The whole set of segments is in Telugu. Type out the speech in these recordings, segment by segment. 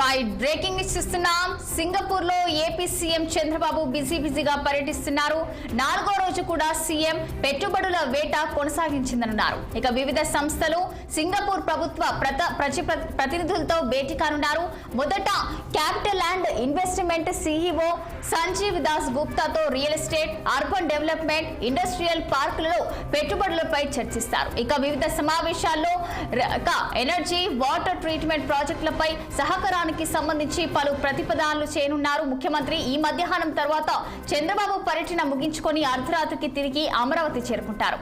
By breaking system సింగపూర్లో ఏపీ సీఎం చంద్రబాబు బిజీ బిజీగా పర్యటిస్తున్నారు. నాలుగో రోజు కూడా సీఎం పెట్టుబడుల వేట కొనసాగించిందన్నారు. ఇక వివిధ సంస్థలు సింగపూర్ ప్రభుత్వ ప్రత- ప్రతి- ప్రతినిధులతో భేటీ కానున్నారు. మొదట capital and investment CEO Sanjeev Das గుప్తాతో real estate urban development industrial పార్కులలో పెట్టుబడులపై చర్చిస్తారు. ఇక వివిధ సమావేశాల్లో ఎనర్జీ వాటర్ ట్రీట్మెంట్ ప్రాజెక్టులపై సహకారానికి సంబంధించి పలు ప్రతిపదాలు చేయనున్నారు. ముఖ్యమంత్రి ఈ మధ్యాహ్నం తర్వాత చంద్రబాబు పర్యటన ముగించుకొని అర్ధరాత్రికి తిరిగి అమరావతి చేరుకుంటారు.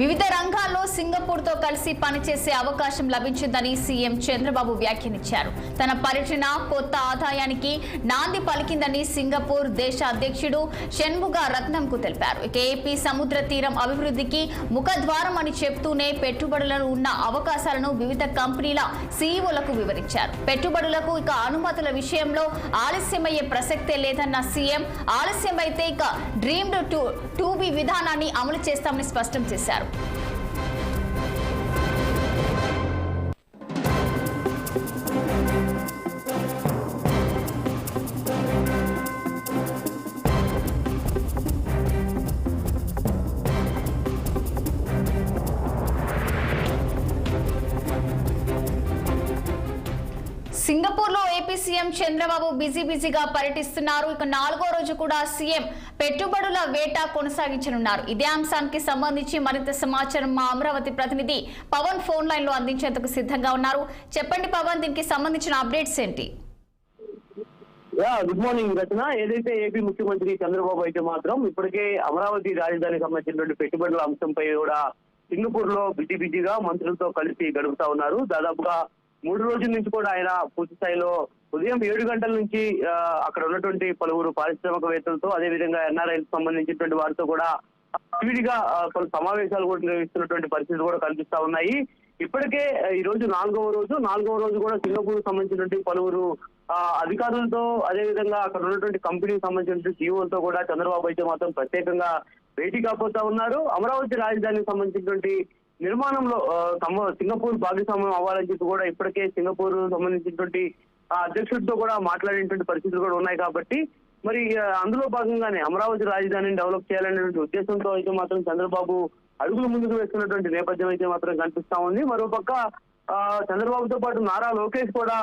వివిధ రంగాల్లో సింగపూర్తో కలిసి పనిచేసే అవకాశం లభించిందని సీఎం చంద్రబాబు వ్యాఖ్యానించారు. తన పర్యటన కొత్త ఆదాయానికి నాంది పలికిందని సింగపూర్ దేశ అధ్యక్షుడు షణ్ముగ రత్నంకు తెలిపారు. ఇక ఏపీ సముద్ర తీరం అభివృద్ధికి ముఖద్వారం అని చెప్తూనే పెట్టుబడులను ఉన్న అవకాశాలను వివిధ కంపెనీల సీఈఓలకు వివరించారు. పెట్టుబడులకు ఇక అనుమతుల విషయంలో ఆలస్యమయ్యే ప్రసక్తే లేదన్న సీఎం ఆలస్యమైతే ఇక డ్రీమ్డ్ టూ టూ బి విధానాన్ని అమలు చేస్తామని స్పష్టం చేశారు. Thank you. సింగపూర్లో ఏపీ సీఎం చంద్రబాబు బిజీ బిజీగా పర్యటిస్తున్నారు. ఇక నాలుగో రోజు కూడా సీఎం పెట్టుబడుల వేట కొనసాగించనున్నారు. ఇదే అంశానికి సంబంధించి మరింత సమాచారం మా అమరావతి ప్రతినిధి పవన్ ఫోన్ లైన్లో అందించేందుకు సిద్ధంగా ఉన్నారు. చెప్పండి పవన్ దీనికి సంబంధించిన అప్డేట్స్ ఏంటి? Yeah good morning Rachana. ఏదైతే ఏపీ ముఖ్యమంత్రి చంద్రబాబు అయితే మాత్రం ఇప్పటికే అమరావతి రాజధానికి సంబంధించినటువంటి పెట్టుబడుల అంశంపై కూడా సింగపూర్లో బిజీ బిజీగా మంత్రులతో కలిసి గడుపుతా ఉన్నారు. దాదాపుగా మూడు రోజుల నుంచి కూడా ఆయన పూర్తి స్థాయిలో ఉదయం ఏడు గంటల నుంచి అక్కడ ఉన్నటువంటి పలువురు పారిశ్రామికవేత్తలతో అదేవిధంగా ఎన్ఆర్ఐకి సంబంధించినటువంటి వారితో కూడా విడిగా పలు సమావేశాలు కూడా నిర్వహిస్తున్నటువంటి పరిస్థితులు కూడా కనిపిస్తా ఉన్నాయి. ఇప్పటికే ఈ రోజు నాలుగవ రోజు నాలుగవ రోజు కూడా సింగపూర్ సంబంధించినటువంటి పలువురు అధికారులతో అదే విధంగా అక్కడ ఉన్నటువంటి కంపెనీకి సంబంధించిన సీఈఓలతో కూడా చంద్రబాబు అయితే మాత్రం ప్రత్యేకంగా భేటీ కాపోతా ఉన్నారు. అమరావతి రాజధానికి సంబంధించినటువంటి నిర్మాణంలో ఆ, సింగపూర్ భాగస్వామ్యం అవ్వాలని చెప్పి కూడా ఇప్పటికే సింగపూర్ సంబంధించినటువంటి అధ్యక్షుడితో కూడా మాట్లాడేటువంటి పరిస్థితులు కూడా ఉన్నాయి కాబట్టి మరి అందులో భాగంగానే అమరావతి రాజధానిని డెవలప్ చేయాలనేటువంటి ఉద్దేశంతో అయితే మాత్రం చంద్రబాబు అడుగులు ముందుకు వేస్తున్నటువంటి నేపథ్యం అయితే మాత్రం కనిపిస్తా ఉంది. మరోపక్క ఆ, చంద్రబాబుతో పాటు నారా లోకేష్ కూడా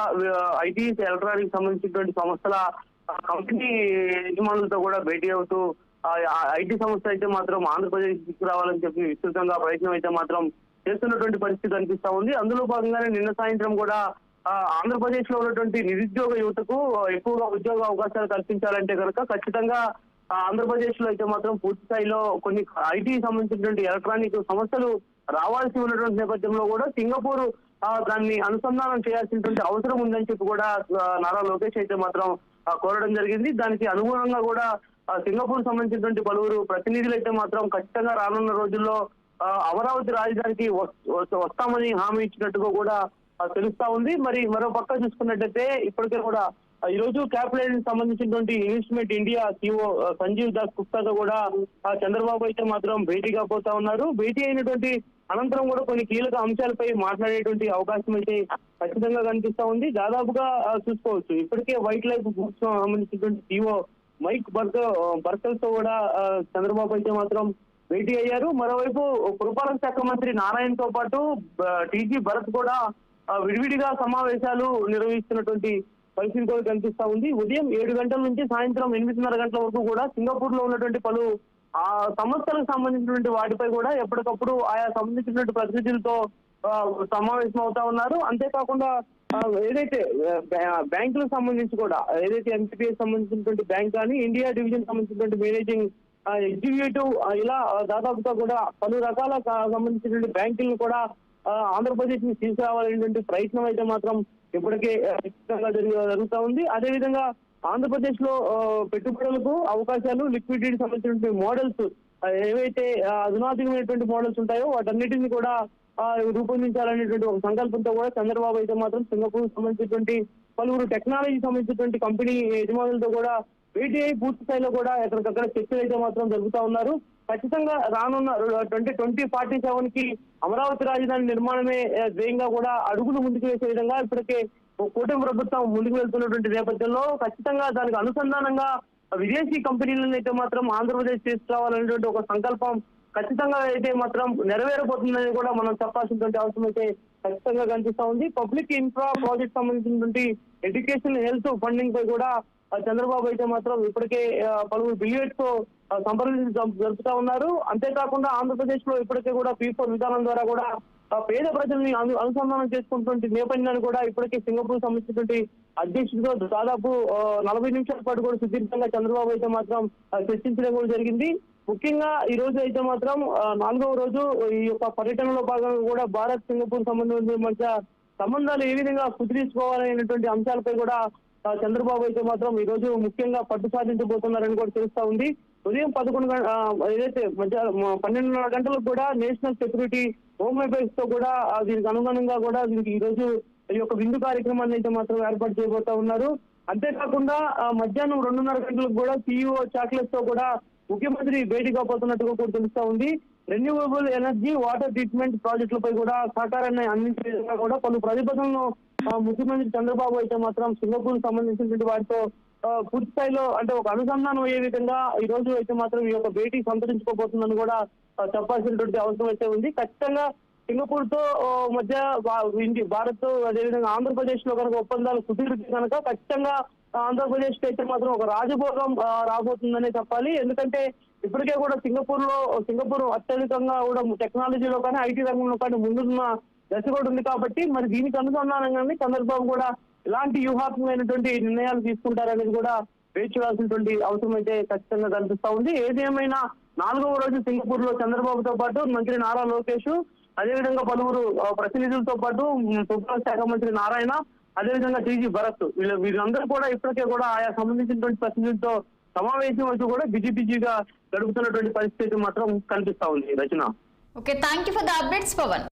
ఐటీ ఎలక్ట్రానిక్ సంబంధించినటువంటి సంస్థల కంపెనీ యజమానులతో కూడా భేటీ అవుతూ ఐటీ సంస్థ అయితే మాత్రం ఆంధ్రప్రదేశ్ తీసుకురావాలని చెప్పి విస్తృతంగా ప్రయత్నం అయితే మాత్రం చేస్తున్నటువంటి పరిస్థితి కనిపిస్తా ఉంది. అందులో భాగంగానే నిన్న సాయంత్రం కూడా ఆంధ్రప్రదేశ్లో ఉన్నటువంటి నిరుద్యోగ యువతకు ఎక్కువగా ఉద్యోగ అవకాశాలు కల్పించాలంటే కనుక ఖచ్చితంగా ఆంధ్రప్రదేశ్లో అయితే మాత్రం పూర్తి స్థాయిలో కొన్ని ఐటీ సంబంధించినటువంటి ఎలక్ట్రానిక్ సమస్యలు రావాల్సి ఉన్నటువంటి నేపథ్యంలో కూడా సింగపూర్ దాన్ని అనుసంధానం చేయాల్సినటువంటి అవసరం ఉందని చెప్పి కూడా నారా లోకేష్ అయితే మాత్రం కోరడం జరిగింది. దానికి అనుగుణంగా కూడా సింగపూర్ సంబంధించినటువంటి పలువురు ప్రతినిధులు అయితే మాత్రం ఖచ్చితంగా రానున్న రోజుల్లో అమరావతి రాజధానికి వస్తామని హామీ ఇచ్చినట్టుగా కూడా తెలుస్తా ఉంది. మరి మరో పక్క చూసుకున్నట్టయితే ఇప్పటికే కూడా ఈ రోజు క్యాపిటల్ సంబంధించినటువంటి investment India CEO Sanjeev Das గుప్తాతో కూడా చంద్రబాబు అయితే మాత్రం భేటీ కాబోతా ఉన్నారు. భేటీ అయినటువంటి అనంతరం కూడా కొన్ని కీలక అంశాలపై మాట్లాడేటువంటి అవకాశం అయితే ఖచ్చితంగా కనిపిస్తా ఉంది. దాదాపుగా చూసుకోవచ్చు. ఇప్పటికే వైట్ లైఫ్ సంబంధించినటువంటి సిఓ మైక్ బర్క బర్కల్తో కూడా చంద్రబాబు అయితే మాత్రం భేటీ అయ్యారు. మరోవైపు పురపాలక శాఖ మంత్రి నారాయణ్తో పాటు టీజీ భరత్ కూడా విడివిడిగా సమావేశాలు నిర్వహిస్తున్నటువంటి పరిస్థితి కూడా కనిపిస్తా ఉంది. ఉదయం ఏడు గంటల నుంచి సాయంత్రం ఎనిమిదిన్నర గంటల వరకు కూడా సింగపూర్లో ఉన్నటువంటి పలు ఆ సంస్థలకు సంబంధించినటువంటి వాటిపై కూడా ఎప్పటికప్పుడు ఆయా సంబంధించినటువంటి ప్రతినిధులతో సమావేశం అవుతా ఉన్నారు. అంతేకాకుండా ఏదైతే బ్యాంకులకు సంబంధించి కూడా ఏదైతే ఎంపీపీఎస్ సంబంధించినటువంటి బ్యాంక్ కానీ ఇండియా డివిజన్ సంబంధించినటువంటి మేనేజింగ్ ఎగ్జిక్యూటివ్ ఇలా దాదాపుగా కూడా పలు రకాల సంబంధించినటువంటి బ్యాంకులను కూడా ఆంధ్రప్రదేశ్ని తీసుకురావాలనేటువంటి ప్రయత్నం అయితే మాత్రం ఇప్పటికే జరుగుతూ జరుగుతా ఉంది. అదేవిధంగా ఆంధ్రప్రదేశ్లో పెట్టుబడులకు అవకాశాలు లిక్విడిటీ సంబంధించినటువంటి మోడల్స్ ఏవైతే ఆ, మోడల్స్ ఉంటాయో వాటన్నిటిని కూడా రూపొందించాలనేటువంటి ఒక సంకల్పంతో కూడా చంద్రబాబు అయితే మాత్రం సింగపూర్ సంబంధించినటువంటి పలువురు టెక్నాలజీ సంబంధించినటువంటి కంపెనీ యజమానులతో కూడా భేటీ అయి పూర్తి స్థాయిలో కూడా ఎక్కడికక్కడ చర్చలు అయితే మాత్రం జరుగుతా ఉన్నారు. ఖచ్చితంగా రానున్న ట్వంటీ ట్వంటీ ఫార్టీ సెవెన్కి అమరావతి రాజధాని నిర్మాణమే ధ్యేయంగా కూడా అడుగులు ముందుకు వేసే విధంగా ఇప్పటికే కూటమి ప్రభుత్వం ముందుకు వెళ్తున్నటువంటి నేపథ్యంలో ఖచ్చితంగా దానికి అనుసంధానంగా విదేశీ కంపెనీలను అయితే మాత్రం ఆంధ్రప్రదేశ్ తీసుకురావాలనేటువంటి ఒక సంకల్పం ఖచ్చితంగా అయితే మాత్రం నెరవేరబోతుందని కూడా మనం చెప్పాల్సినటువంటి అవసరం అయితే ఖచ్చితంగా కనిపిస్తా ఉంది. పబ్లిక్ ఇన్ఫ్రా ప్రాజెక్ట్ సంబంధించినటువంటి ఎడ్యుకేషన్ హెల్త్ ఫండింగ్ పై కూడా చంద్రబాబు అయితే మాత్రం ఇప్పటికే పలువురు బిలియర్స్తో సంప్రదించి జరుపుతా ఉన్నారు. అంతేకాకుండా ఆంధ్రప్రదేశ్లో ఇప్పటికే కూడా పీ ఫోర్ విధానం ద్వారా కూడా పేద ప్రజల్ని అనుసంధానం చేసుకున్నటువంటి నేపథ్యాన్ని కూడా ఇప్పటికే సింగపూర్ సంబంధించినటువంటి అధ్యక్షుడితో దాదాపు నలభై నిమిషాల పాటు కూడా సుదీర్ఘంగా చంద్రబాబు అయితే మాత్రం చర్చించడం కూడా జరిగింది. ముఖ్యంగా ఈ రోజు అయితే మాత్రం నాలుగవ రోజు ఈ యొక్క పర్యటనలో భాగంగా కూడా భారత్ సింగపూర్ సంబంధం మధ్య సంబంధాలు ఏ విధంగా కుదిరించుకోవాలనేటువంటి అంశాలపై కూడా చంద్రబాబు అయితే మాత్రం ఈ రోజు ముఖ్యంగా పట్టు సాధించబోతున్నారని కూడా తెలుస్తా ఉంది. ఉదయం పదకొండు ఏదైతే మధ్య పన్నెండున్నర గంటలకు కూడా నేషనల్ సెక్యూరిటీ హోమ్ అఫైర్స్తో కూడా దీనికి అనుగుణంగా కూడా దీనికి ఈ రోజు ఈ యొక్క విందు కార్యక్రమాన్ని అయితే మాత్రం ఏర్పాటు చేయబోతా ఉన్నారు. అంతేకాకుండా మధ్యాహ్నం రెండున్నర గంటలకు కూడా సిఇఓ చాక్లెట్స్తో కూడా ముఖ్యమంత్రి భేటీ కాబోతున్నట్టుగా కూడా తెలుస్తా ఉంది. రెన్యూవబుల్ ఎనర్జీ వాటర్ ట్రీట్మెంట్ ప్రాజెక్టులపై కూడా సహకారాన్ని అందించే విధంగా కూడా పలు ప్రతిపాదనలను ముఖ్యమంత్రి చంద్రబాబు అయితే మాత్రం సింగపూర్ సంబంధించినటువంటి వారితో పూర్తి స్థాయిలో అంటే ఒక అనుసంధానం అయ్యే విధంగా ఈ రోజు అయితే మాత్రం ఈ యొక్క భేటీ సంతరించుకోబోతుందని కూడా చెప్పాల్సినటువంటి అవసరం అయితే ఉంది. ఖచ్చితంగా సింగపూర్తో మధ్య భా- ఇండి- భారత్ అదేవిధంగా ఆంధ్రప్రదేశ్లో కనుక ఒప్పందాలు కుదిరితే కనుక ఖచ్చితంగా ఆంధ్రప్రదేశ్ అయితే మాత్రం ఒక రాజభోగం రాబోతుందనే చెప్పాలి. ఎందుకంటే ఇప్పటికే కూడా సింగపూర్లో సింగపూర్ అత్యధికంగా కూడా టెక్నాలజీలో కానీ ఐటీ రంగంలో కానీ ముందున్న దశ కూడా ఉంది కాబట్టి మరి దీనికి అనుసంధానంగానే చంద్రబాబు కూడా ఇలాంటి వ్యూహాత్మకమైనటువంటి నిర్ణయాలు తీసుకుంటారనేది కూడా వేచి చూడాల్సినటువంటి అవసరం అయితే ఖచ్చితంగా కనిపిస్తా ఉంది. ఏది ఏమైనా నాలుగవ రోజు సింగపూర్లో చంద్రబాబుతో పాటు మంత్రి నారా లోకేష్ అదేవిధంగా పలువురు ప్రతినిధులతో పాటు ఉమ్, శాఖ మంత్రి నారాయణ అదేవిధంగా టీజీ భరత్ వీళ్ళ వీళ్ళందరూ కూడా ఇప్పటికే కూడా ఆయా సంబంధించినటువంటి ప్రతినిధులతో సమావేశం వచ్చి కూడా బిజీ బిజీగా గడుపుతున్నటువంటి పరిస్థితి మాత్రం కనిపిస్తా ఉంది. Rachana. Okay thank you for the updates Pavan